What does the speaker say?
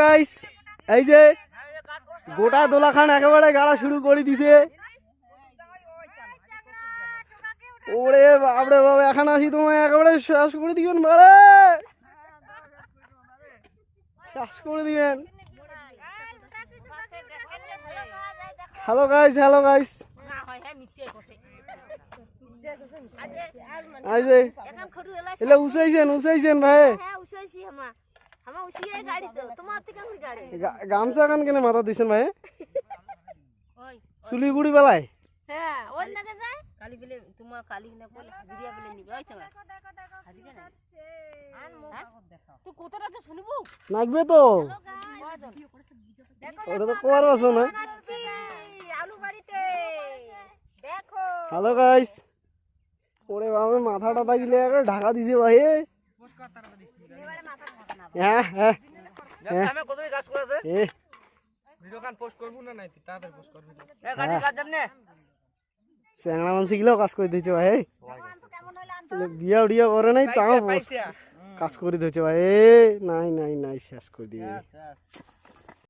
Guys এই যে গোটা দোলাখান একেবারে গাড়া শুরু করে দিছে। ওরে বাপরে বাবা এখন আসি তোমায় একেবারে শেষ করে দিবেন বাড়ে। শেষ করে দিবেন। হ্যালো গাইস হ্যালো গাইস যে এলে উসাইছেন উসাইছেন ভাই। গা- গামছা কান কেনে মাথা দিছেন ভাই চুলি গুড়ি বেলায়? কালি পেলে তোমার কালি না বলে গুড়িয়া পেলে নিবে ওই চাঙা হাজিকে না তুই কোথাটা তো শুনব? নাকবে তো। ওটা তো কোয়ার বাসো না আলু বাড়িতে। দেখো। হ্যালো গাইস ওরে বাবা মাথা টাথা ঢাকা দিছে ভাই এ। হ্যাঁ হ্যাঁ। আমি কত কাজ করেছে এ। ভিডিও কান পোস্ট করব না নাই তাড়াতাড়ি পোস্ট করবি। হ্যাঁ। গাড়ি কাজ জান না? মানসি গিলেও কাজ করে দিয়েছে ভাই। এ। বিয়া উড়িয়া করে নাই তাও কাজ করে দিচ্ছে ভাই। নাই নাই নাই শেষ করে দিয়ে